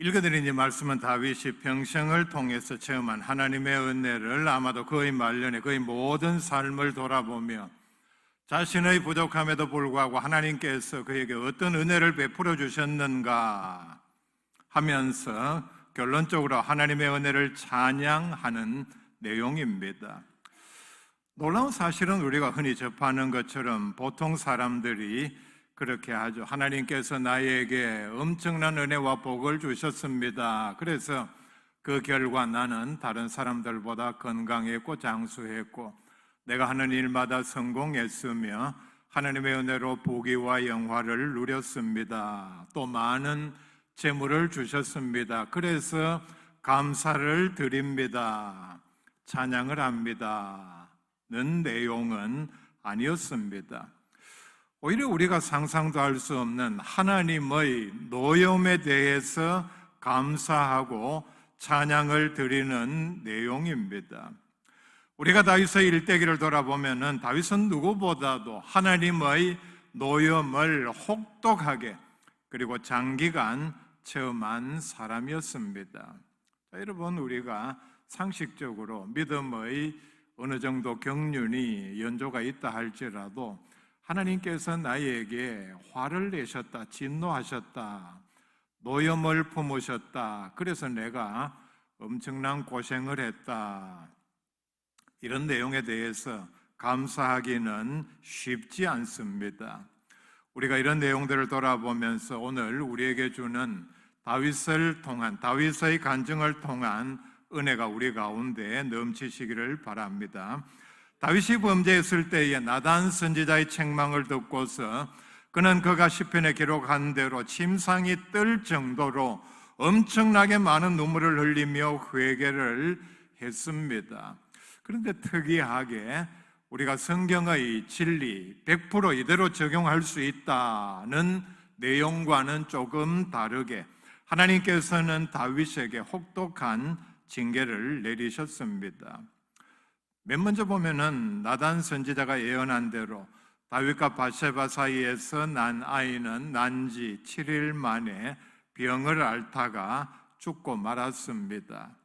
읽어드린 이 말씀은 다윗이 평생을 통해서 체험한 하나님의 은혜를 아마도 그의 말년에 그의 모든 삶을 돌아보며 자신의 부족함에도 불구하고 하나님께서 그에게 어떤 은혜를 베풀어 주셨는가 하면서 결론적으로 하나님의 은혜를 찬양하는 내용입니다. 놀라운 사실은 우리가 흔히 접하는 것처럼 보통 사람들이 그렇게 하죠. 하나님께서 나에게 엄청난 은혜와 복을 주셨습니다. 그래서 그 결과 나는 다른 사람들보다 건강했고 장수했고 내가 하는 일마다 성공했으며 하나님의 은혜로 보기와 영화를 누렸습니다. 또 많은 재물을 주셨습니다. 그래서 감사를 드립니다. 찬양을 합니다. 는 내용은 아니었습니다. 오히려 우리가 상상도 할 수 없는 하나님의 노염에 대해서 감사하고 찬양을 드리는 내용입니다. 우리가 다윗의 일대기를 돌아보면은 다윗은 누구보다도 하나님의 노염을 혹독하게 그리고 장기간 체험한 사람이었습니다. 자, 여러분 우리가 상식적으로 믿음의 어느 정도 경륜이 연조가 있다 할지라도 하나님께서 나에게 화를 내셨다, 진노하셨다, 노염을 품으셨다. 그래서 내가 엄청난 고생을 했다. 이런 내용에 대해서 감사하기는 쉽지 않습니다. 우리가 이런 내용들을 돌아보면서 오늘 우리에게 주는 다윗을 통한 다윗의 간증을 통한 은혜가 우리 가운데 넘치시기를 바랍니다. 다윗이 범죄했을 때에 나단 선지자의 책망을 듣고서 그는 그가 시편에 기록한 대로 침상이 뜰 정도로 엄청나게 많은 눈물을 흘리며 회개를 했습니다. 그런데 특이하게 우리가 성경의 진리 100% 이대로 적용할 수 있다는 내용과는 조금 다르게 하나님께서는 다윗에게 혹독한 징계를 내리셨습니다. 맨 먼저 보면은 나단 선지자가 예언한 대로 다윗과 바세바 사이에서 난 아이는 난지 7일 만에 병을 앓다가 죽고 말았습니다.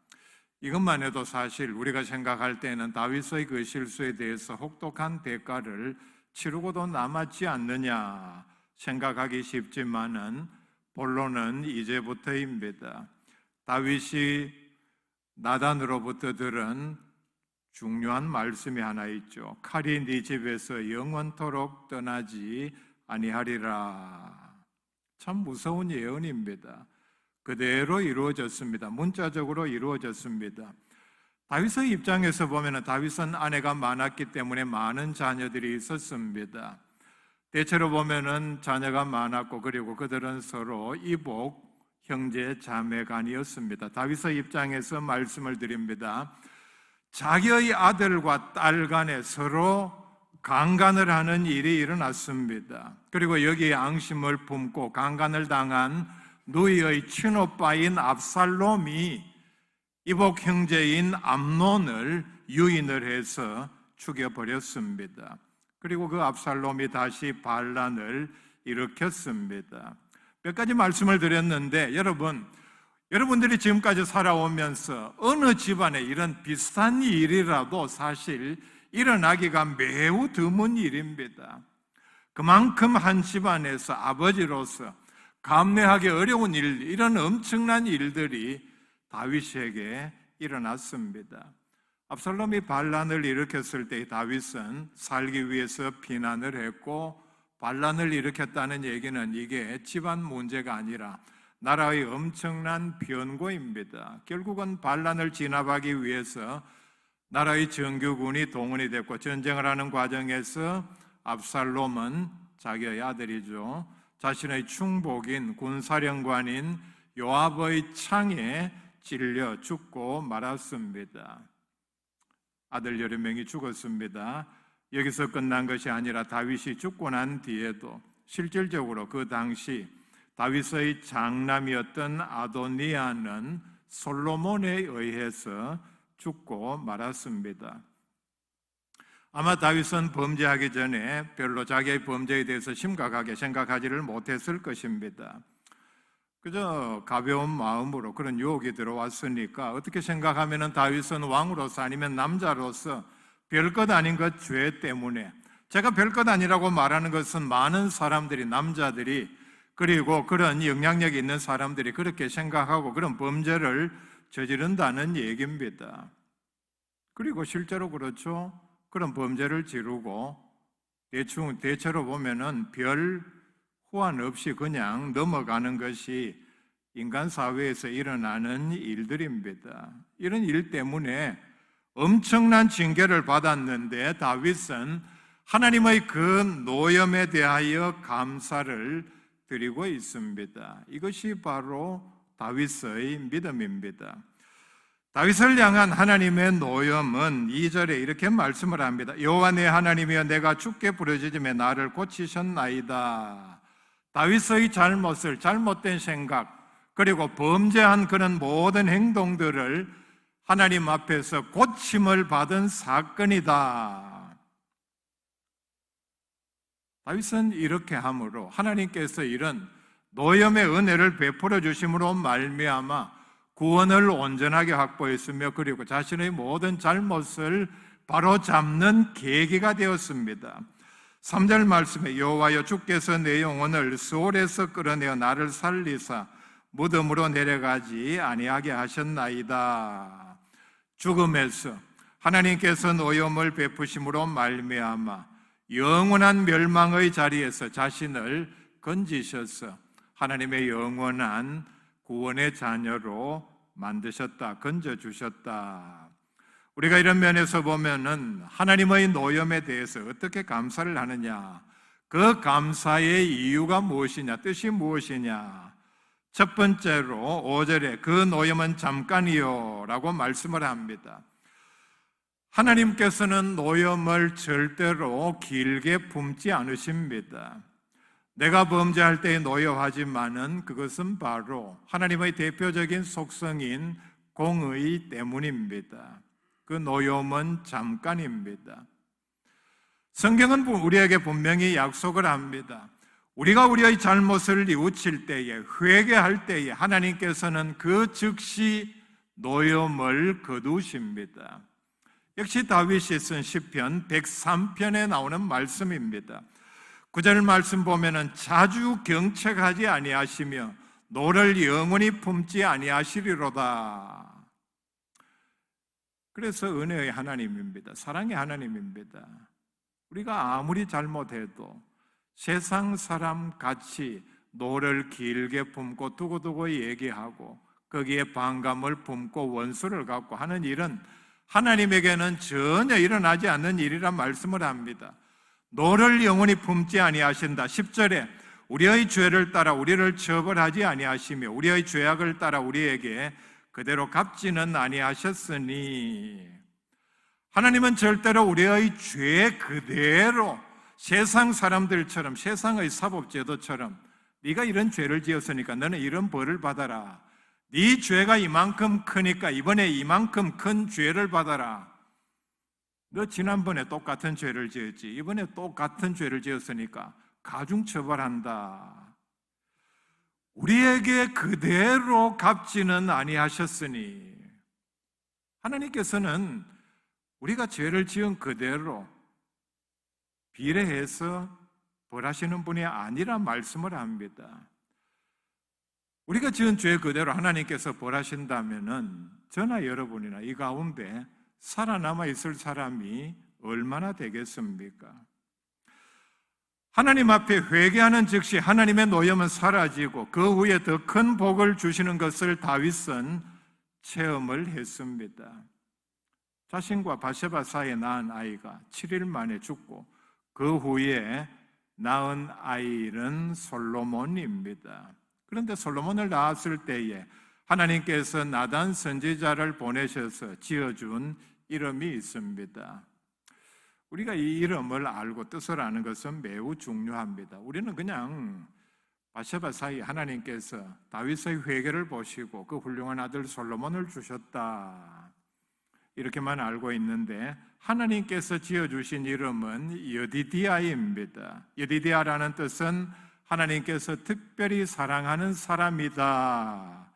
이것만 해도 사실 우리가 생각할 때는 다윗의 그 실수에 대해서 혹독한 대가를 치르고도 남았지 않느냐 생각하기 쉽지만은 본론은 이제부터입니다. 다윗이 나단으로부터 들은 중요한 말씀이 하나 있죠. 칼이 네 집에서 영원토록 떠나지 아니하리라. 참 무서운 예언입니다. 그대로 이루어졌습니다. 문자적으로 이루어졌습니다. 다윗의 입장에서 보면 다윗은 아내가 많았기 때문에 많은 자녀들이 있었습니다. 대체로 보면은 자녀가 많았고 그리고 그들은 서로 이복 형제 자매간이었습니다. 다윗의 입장에서 말씀을 드립니다. 자기의 아들과 딸 간에 서로 강간을 하는 일이 일어났습니다. 그리고 여기에 앙심을 품고 강간을 당한 누이의 친오빠인 압살롬이 이복 형제인 암론을 유인을 해서 죽여버렸습니다. 그리고 그 압살롬이 다시 반란을 일으켰습니다. 몇 가지 말씀을 드렸는데 여러분 여러분들이 지금까지 살아오면서 어느 집안에 이런 비슷한 일이라도 사실 일어나기가 매우 드문 일입니다. 그만큼 한 집안에서 아버지로서 감내하기 어려운 일, 이런 엄청난 일들이 다윗에게 일어났습니다. 압살롬이 반란을 일으켰을 때 다윗은 살기 위해서 비난을 했고 반란을 일으켰다는 얘기는 이게 집안 문제가 아니라 나라의 엄청난 변고입니다. 결국은 반란을 진압하기 위해서 나라의 정규군이 동원이 됐고 전쟁을 하는 과정에서 압살롬은 자기의 아들이죠. 자신의 충복인 군사령관인 요압의 창에 찔려 죽고 말았습니다. 아들 여러 명이 죽었습니다. 여기서 끝난 것이 아니라 다윗이 죽고 난 뒤에도 실질적으로 그 당시 다윗의 장남이었던 아도니아는 솔로몬에 의해서 죽고 말았습니다. 아마 다윗은 범죄하기 전에 별로 자기의 범죄에 대해서 심각하게 생각하지를 못했을 것입니다. 그저 가벼운 마음으로 그런 유혹이 들어왔으니까 어떻게 생각하면은 다윗은 왕으로서 아니면 남자로서 별것 아닌 것 죄 때문에 제가 별것 아니라고 말하는 것은 많은 사람들이 남자들이 그리고 그런 영향력이 있는 사람들이 그렇게 생각하고 그런 범죄를 저지른다는 얘기입니다. 그리고 실제로 그렇죠. 그런 범죄를 지르고 대충 대체로 보면은 별 후환 없이 그냥 넘어가는 것이 인간 사회에서 일어나는 일들입니다. 이런 일 때문에 엄청난 징계를 받았는데 다윗은 하나님의 그 노염에 대하여 감사를 드리고 있습니다. 이것이 바로 다윗의 믿음입니다. 다윗을 향한 하나님의 노염은 2절에 이렇게 말씀을 합니다. 여호와 내 하나님이여 내가 죽게 부르짖음에 나를 고치셨나이다. 다윗의 잘못을 잘못된 생각 그리고 범죄한 그런 모든 행동들을 하나님 앞에서 고침을 받은 사건이다. 다윗은 이렇게 함으로 하나님께서 이런 노염의 은혜를 베풀어 주심으로 말미암아 구원을 온전하게 확보했으며 그리고 자신의 모든 잘못을 바로 잡는 계기가 되었습니다. 3절 말씀에 여호와여 주께서 내 영혼을 수월에서 끌어내어 나를 살리사 무덤으로 내려가지 아니하게 하셨나이다. 죽음에서 하나님께서 노염을 베푸심으로 말미암아 영원한 멸망의 자리에서 자신을 건지셔서 하나님의 영원한 구원의 자녀로 만드셨다, 건져 주셨다. 우리가 이런 면에서 보면은 하나님의 노염에 대해서 어떻게 감사를 하느냐? 그 감사의 이유가 무엇이냐? 뜻이 무엇이냐? 첫 번째로 5절에 그 노염은 잠깐이요 라고 말씀을 합니다. 하나님께서는 노염을 절대로 길게 품지 않으십니다. 내가 범죄할 때에 노여하지만은 그것은 바로 하나님의 대표적인 속성인 공의 때문입니다. 그 노염은 잠깐입니다. 성경은 우리에게 분명히 약속을 합니다. 우리가 우리의 잘못을 뉘우칠 때에, 회개할 때에 하나님께서는 그 즉시 노염을 거두십니다. 역시 다윗이 쓴 시편 103편에 나오는 말씀입니다. 구절 말씀 보면은 자주 경책하지 아니하시며 노를 영원히 품지 아니하시리로다. 그래서 은혜의 하나님입니다. 사랑의 하나님입니다. 우리가 아무리 잘못해도 세상 사람 같이 노를 길게 품고 두고두고 얘기하고 거기에 반감을 품고 원수를 갖고 하는 일은 하나님에게는 전혀 일어나지 않는 일이란 말씀을 합니다. 노를 영원히 품지 아니하신다. 10절에 우리의 죄를 따라 우리를 처벌하지 아니하시며 우리의 죄악을 따라 우리에게 그대로 갚지는 아니하셨으니 하나님은 절대로 우리의 죄 그대로 세상 사람들처럼 세상의 사법제도처럼 네가 이런 죄를 지었으니까 너는 이런 벌을 받아라. 네 죄가 이만큼 크니까 이번에 이만큼 큰 죄를 받아라. 너 지난번에 똑같은 죄를 지었지. 이번에 똑같은 죄를 지었으니까 가중 처벌한다. 우리에게 그대로 갚지는 아니하셨으니 하나님께서는 우리가 죄를 지은 그대로 비례해서 벌하시는 분이 아니란 말씀을 합니다. 우리가 지은 죄 그대로 하나님께서 벌하신다면은 저나 여러분이나 이 가운데 살아남아 있을 사람이 얼마나 되겠습니까? 하나님 앞에 회개하는 즉시 하나님의 노염은 사라지고 그 후에 더 큰 복을 주시는 것을 다윗은 체험을 했습니다. 자신과 바세바 사이에 낳은 아이가 7일 만에 죽고 그 후에 낳은 아이는 솔로몬입니다. 그런데 솔로몬을 낳았을 때에 하나님께서 나단 선지자를 보내셔서 지어준 이름이 있습니다. 우리가 이 이름을 알고 뜻을 아는 것은 매우 중요합니다. 우리는 그냥 바세바 사이 하나님께서 다윗의 회개를 보시고 그 훌륭한 아들 솔로몬을 주셨다. 이렇게만 알고 있는데 하나님께서 지어 주신 이름은 여디디아입니다. 여디디아라는 뜻은 하나님께서 특별히 사랑하는 사람이다.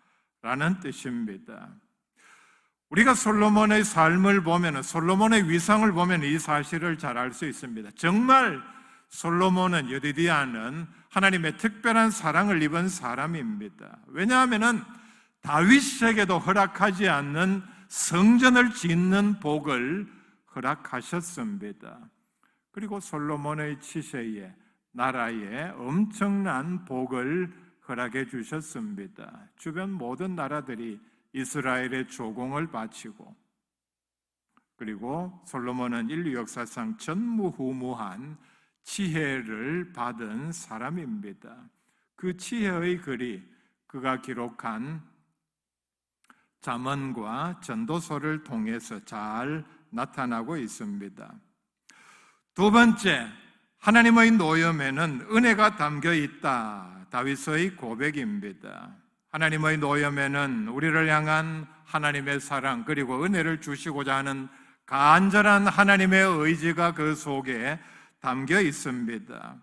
라는 뜻입니다. 우리가 솔로몬의 삶을 보면, 솔로몬의 위상을 보면 이 사실을 잘 알 수 있습니다. 정말 솔로몬은 여디디아는 하나님의 특별한 사랑을 입은 사람입니다. 왜냐하면 다윗에게도 허락하지 않는 성전을 짓는 복을 허락하셨습니다. 그리고 솔로몬의 치세에 나라에 엄청난 복을 허락해 주셨습니다. 주변 모든 나라들이 이스라엘의 조공을 바치고 그리고 솔로몬은 인류 역사상 전무후무한 지혜를 받은 사람입니다. 그 지혜의 글이 그가 기록한 잠언과 전도서를 통해서 잘 나타나고 있습니다. 두 번째, 하나님의 노염에는 은혜가 담겨 있다. 다윗의 고백입니다. 하나님의 노염에는 우리를 향한 하나님의 사랑 그리고 은혜를 주시고자 하는 간절한 하나님의 의지가 그 속에 담겨 있습니다.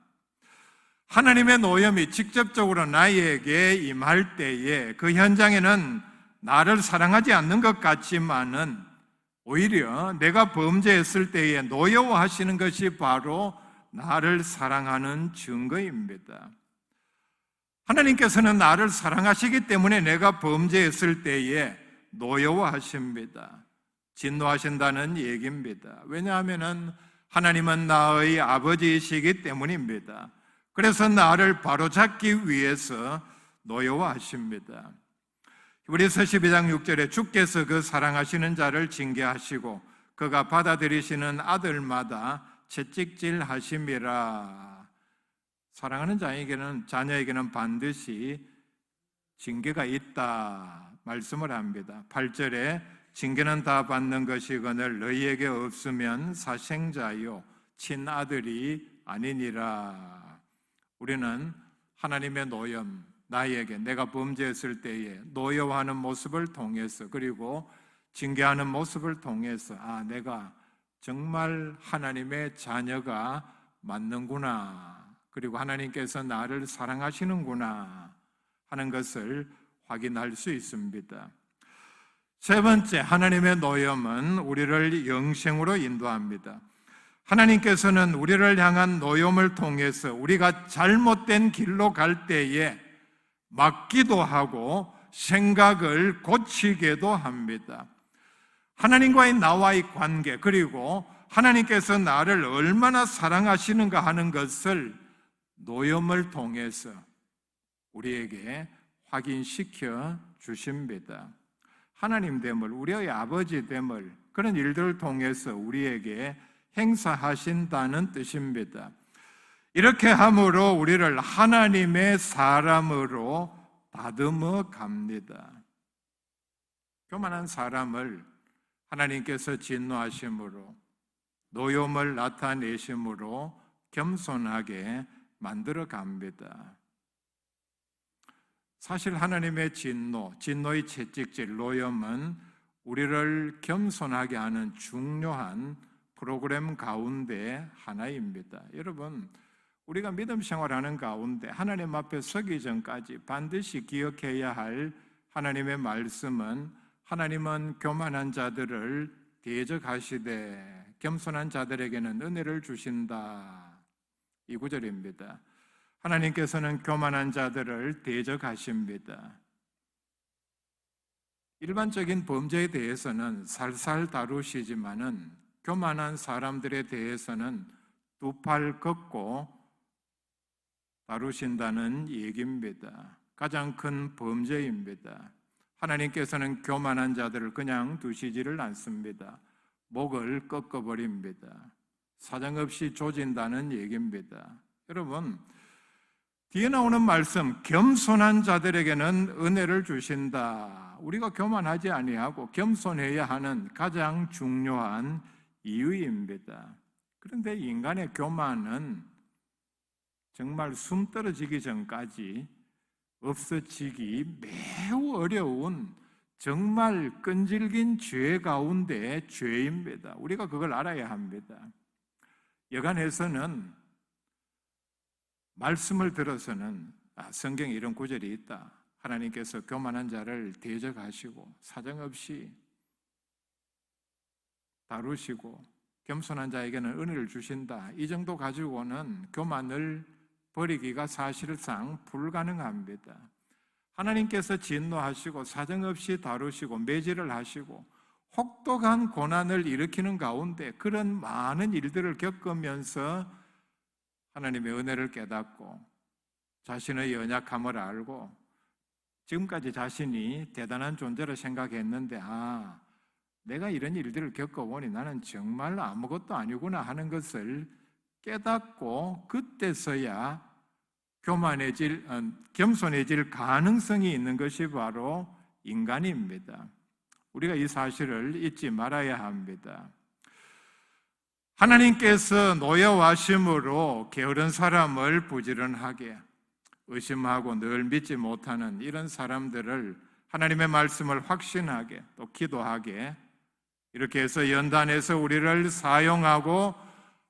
하나님의 노염이 직접적으로 나에게 임할 때에 그 현장에는 나를 사랑하지 않는 것 같지만은 오히려 내가 범죄했을 때에 노여워하시는 것이 바로 나를 사랑하는 증거입니다. 하나님께서는 나를 사랑하시기 때문에 내가 범죄했을 때에 노여워하십니다. 진노하신다는 얘기입니다. 왜냐하면 하나님은 나의 아버지이시기 때문입니다. 그래서 나를 바로잡기 위해서 노여워하십니다. 우리서 12장 6절에 주께서 그 사랑하시는 자를 징계하시고 그가 받아들이시는 아들마다 채찍질 하심이라. 사랑하는 자에게는 자녀에게는 반드시 징계가 있다 말씀을 합니다. 8절에 징계는 다 받는 것이거늘 너희에게 없으면 사생자요 친아들이 아니니라. 우리는 하나님의 노염 나에게 내가 범죄했을 때에 노여워하는 모습을 통해서 그리고 징계하는 모습을 통해서 아 내가 정말 하나님의 자녀가 맞는구나. 그리고 하나님께서 나를 사랑하시는구나 하는 것을 확인할 수 있습니다. 세 번째, 하나님의 노염은 우리를 영생으로 인도합니다. 하나님께서는 우리를 향한 노염을 통해서 우리가 잘못된 길로 갈 때에 막기도 하고 생각을 고치게도 합니다. 하나님과의 나와의 관계, 그리고 하나님께서 나를 얼마나 사랑하시는가 하는 것을 노염을 통해서 우리에게 확인시켜 주십니다. 하나님 됨을, 우리의 아버지 됨을 그런 일들을 통해서 우리에게 행사하신다는 뜻입니다. 이렇게 함으로 우리를 하나님의 사람으로 다듬어 갑니다. 교만한 사람을 하나님께서 진노하심으로 노염을 나타내심으로 겸손하게 만들어 갑니다. 사실 하나님의 진노, 진노의 채찍질, 노염은 우리를 겸손하게 하는 중요한 프로그램 가운데 하나입니다. 여러분, 우리가 믿음 생활하는 가운데 하나님 앞에 서기 전까지 반드시 기억해야 할 하나님의 말씀은 하나님은 교만한 자들을 대적하시되 겸손한 자들에게는 은혜를 주신다. 이 구절입니다. 하나님께서는 교만한 자들을 대적하십니다. 일반적인 범죄에 대해서는 살살 다루시지만은 교만한 사람들에 대해서는 두 팔 걷고 다루신다는 얘기입니다. 가장 큰 범죄입니다. 하나님께서는 교만한 자들을 그냥 두시지를 않습니다. 목을 꺾어버립니다. 사정없이 조진다는 얘기입니다. 여러분, 뒤에 나오는 말씀, 겸손한 자들에게는 은혜를 주신다. 우리가 교만하지 아니하고 겸손해야 하는 가장 중요한 이유입니다. 그런데 인간의 교만은 정말 숨 떨어지기 전까지 없어지기 매우 어려운 정말 끈질긴 죄 가운데 죄입니다. 우리가 그걸 알아야 합니다. 여간에서는 말씀을 들어서는 아, 성경에 이런 구절이 있다. 하나님께서 교만한 자를 대적하시고 사정없이 다루시고 겸손한 자에게는 은혜를 주신다. 이 정도 가지고는 교만을 버리기가 사실상 불가능합니다. 하나님께서 진노하시고 사정없이 다루시고 매질을 하시고 혹독한 고난을 일으키는 가운데 그런 많은 일들을 겪으면서 하나님의 은혜를 깨닫고 자신의 연약함을 알고 지금까지 자신이 대단한 존재로 생각했는데 아 내가 이런 일들을 겪어보니 나는 정말 아무것도 아니구나 하는 것을 깨닫고 그때서야 교만해질, 어, 겸손해질 가능성이 있는 것이 바로 인간입니다. 우리가 이 사실을 잊지 말아야 합니다. 하나님께서 노여와심으로 게으른 사람을 부지런하게 의심하고 늘 믿지 못하는 이런 사람들을 하나님의 말씀을 확신하게 또 기도하게 이렇게 해서 연단해서 우리를 사용하고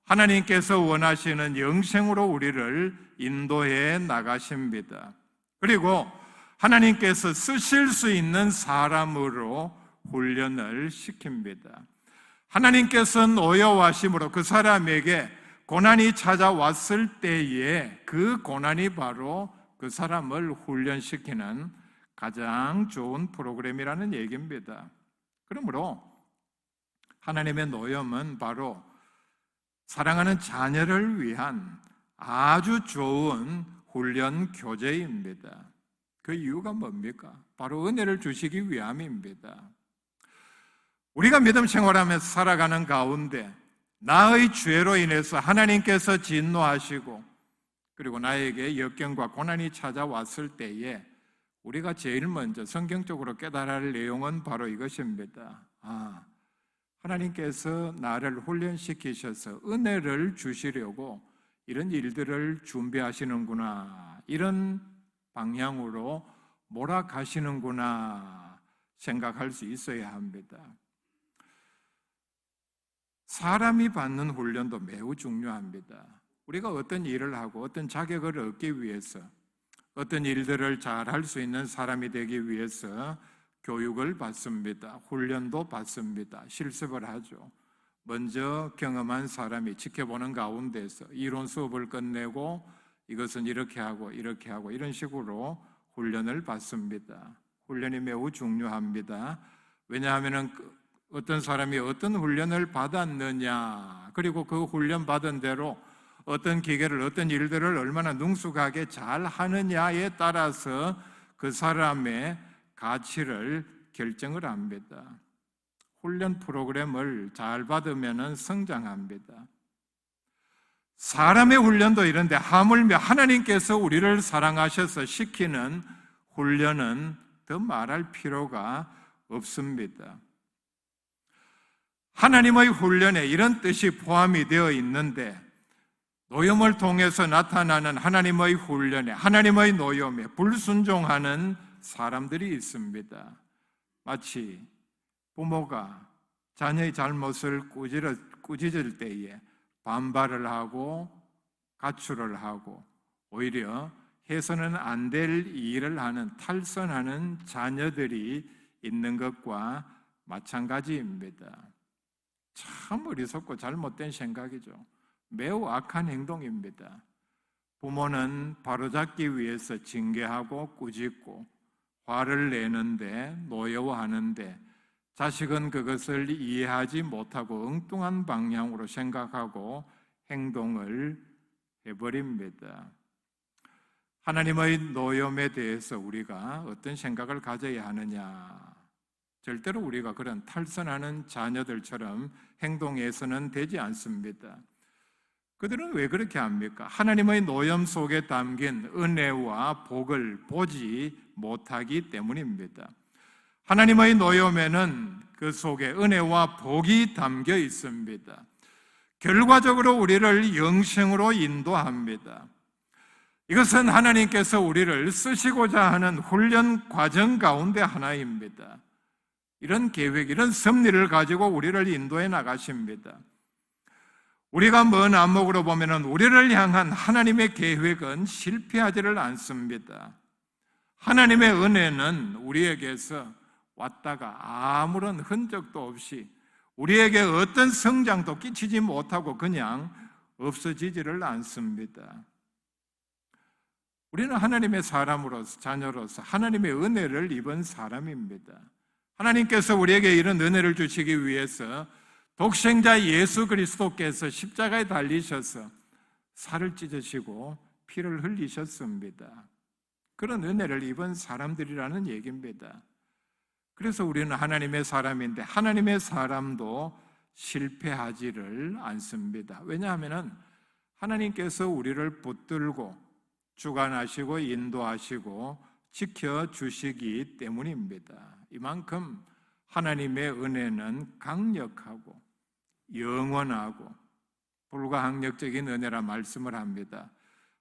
하나님께서 원하시는 영생으로 우리를 인도해 나가십니다. 그리고 하나님께서 쓰실 수 있는 사람으로 훈련을 시킵니다. 하나님께서 노여와심으로 그 사람에게 고난이 찾아왔을 때에 그 고난이 바로 그 사람을 훈련시키는 가장 좋은 프로그램이라는 얘기입니다. 그러므로 하나님의 노염은 바로 사랑하는 자녀를 위한 아주 좋은 훈련 교재입니다. 그 이유가 뭡니까? 바로 은혜를 주시기 위함입니다. 우리가 믿음 생활하면서 살아가는 가운데 나의 죄로 인해서 하나님께서 진노하시고 그리고 나에게 역경과 고난이 찾아왔을 때에 우리가 제일 먼저 성경적으로 깨달아야 할 내용은 바로 이것입니다. 아, 하나님께서 나를 훈련시키셔서 은혜를 주시려고 이런 일들을 준비하시는구나. 이런 방향으로 몰아가시는구나 생각할 수 있어야 합니다. 사람이 받는 훈련도 매우 중요합니다. 우리가 어떤 일을 하고 어떤 자격을 얻기 위해서 어떤 일들을 잘 할 수 있는 사람이 되기 위해서 교육을 받습니다. 훈련도 받습니다. 실습을 하죠. 먼저 경험한 사람이 지켜보는 가운데서 이론 수업을 끝내고 이것은 이렇게 하고 이렇게 하고 이런 식으로 훈련을 받습니다. 훈련이 매우 중요합니다. 왜냐하면 어떤 사람이 어떤 훈련을 받았느냐, 그리고 그 훈련 받은 대로 어떤 기계를, 어떤 일들을 얼마나 능숙하게 잘 하느냐에 따라서 그 사람의 가치를 결정을 합니다. 훈련 프로그램을 잘 받으면 성장합니다. 사람의 훈련도 이런데 하물며 하나님께서 우리를 사랑하셔서 시키는 훈련은 더 말할 필요가 없습니다. 하나님의 훈련에 이런 뜻이 포함이 되어 있는데 노염을 통해서 나타나는 하나님의 훈련에 하나님의 노염에 불순종하는 사람들이 있습니다. 마치 부모가 자녀의 잘못을 꾸짖을 때에 반발을 하고 가출을 하고 오히려 해서는 안 될 일을 하는 탈선하는 자녀들이 있는 것과 마찬가지입니다. 참 어리석고 잘못된 생각이죠. 매우 악한 행동입니다. 부모는 바로잡기 위해서 징계하고 꾸짖고 화를 내는데 노여워하는데 자식은 그것을 이해하지 못하고 엉뚱한 방향으로 생각하고 행동을 해버립니다. 하나님의 노염에 대해서 우리가 어떤 생각을 가져야 하느냐? 절대로 우리가 그런 탈선하는 자녀들처럼 행동해서는 되지 않습니다. 그들은 왜 그렇게 합니까? 하나님의 노염 속에 담긴 은혜와 복을 보지 못하기 때문입니다. 하나님의 노염에는 그 속에 은혜와 복이 담겨 있습니다. 결과적으로 우리를 영생으로 인도합니다. 이것은 하나님께서 우리를 쓰시고자 하는 훈련 과정 가운데 하나입니다. 이런 계획, 이런 섭리를 가지고 우리를 인도해 나가십니다. 우리가 먼 안목으로 보면은 우리를 향한 하나님의 계획은 실패하지를 않습니다. 하나님의 은혜는 우리에게서 왔다가 아무런 흔적도 없이 우리에게 어떤 성장도 끼치지 못하고 그냥 없어지지를 않습니다. 우리는 하나님의 사람으로서 자녀로서 하나님의 은혜를 입은 사람입니다. 하나님께서 우리에게 이런 은혜를 주시기 위해서 독생자 예수 그리스도께서 십자가에 달리셔서 살을 찢으시고 피를 흘리셨습니다. 그런 은혜를 입은 사람들이라는 얘기입니다. 그래서 우리는 하나님의 사람인데 하나님의 사람도 실패하지를 않습니다. 왜냐하면 하나님께서 우리를 붙들고 주관하시고 인도하시고 지켜 주시기 때문입니다. 이만큼 하나님의 은혜는 강력하고 영원하고 불가항력적인 은혜라 말씀을 합니다.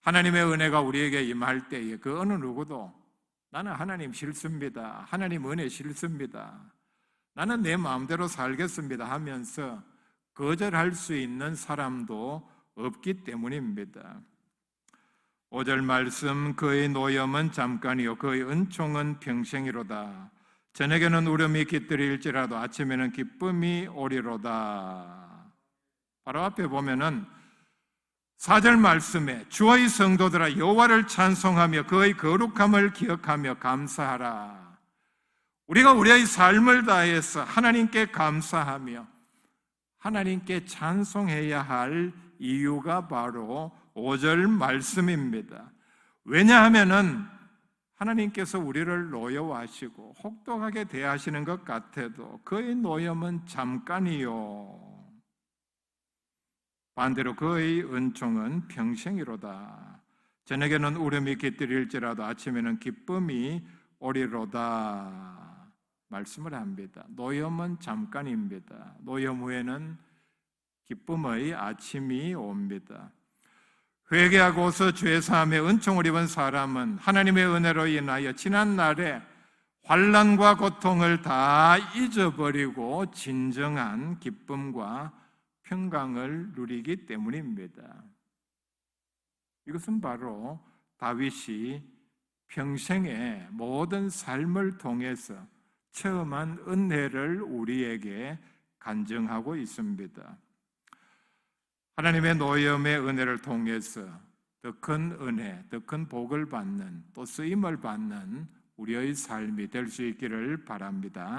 하나님의 은혜가 우리에게 임할 때에 그 어느 누구도 나는 하나님 싫습니다. 하나님 은혜 싫습니다. 나는 내 마음대로 살겠습니다 하면서 거절할 수 있는 사람도 없기 때문입니다. 5절 말씀 그의 노염은 잠깐이요 그의 은총은 평생이로다. 저녁에는 울음이 깃들일지라도 아침에는 기쁨이 오리로다. 바로 앞에 보면은 4절 말씀에 주의 성도들아 여호와를 찬송하며 그의 거룩함을 기억하며 감사하라. 우리가 우리의 삶을 다해서 하나님께 감사하며 하나님께 찬송해야 할 이유가 바로 5절 말씀입니다. 왜냐하면은 하나님께서 우리를 노여워하시고 혹독하게 대하시는 것 같아도 그의 노염은 잠깐이요. 반대로 그의 은총은 평생이로다. 저녁에는 울음이 깃들일지라도 아침에는 기쁨이 오리로다. 말씀을 합니다. 노염은 잠깐입니다. 노염 후에는 기쁨의 아침이 옵니다. 회개하고서 죄 사함에 은총을 입은 사람은 하나님의 은혜로 인하여 지난 날에 환란과 고통을 다 잊어버리고 진정한 기쁨과 평강을 누리기 때문입니다. 이것은 바로 다윗이 평생의 모든 삶을 통해서 체험한 은혜를 우리에게 간증하고 있습니다. 하나님의 노염의 은혜를 통해서 더 큰 은혜, 더 큰 복을 받는 또 쓰임을 받는 우리의 삶이 될 수 있기를 바랍니다.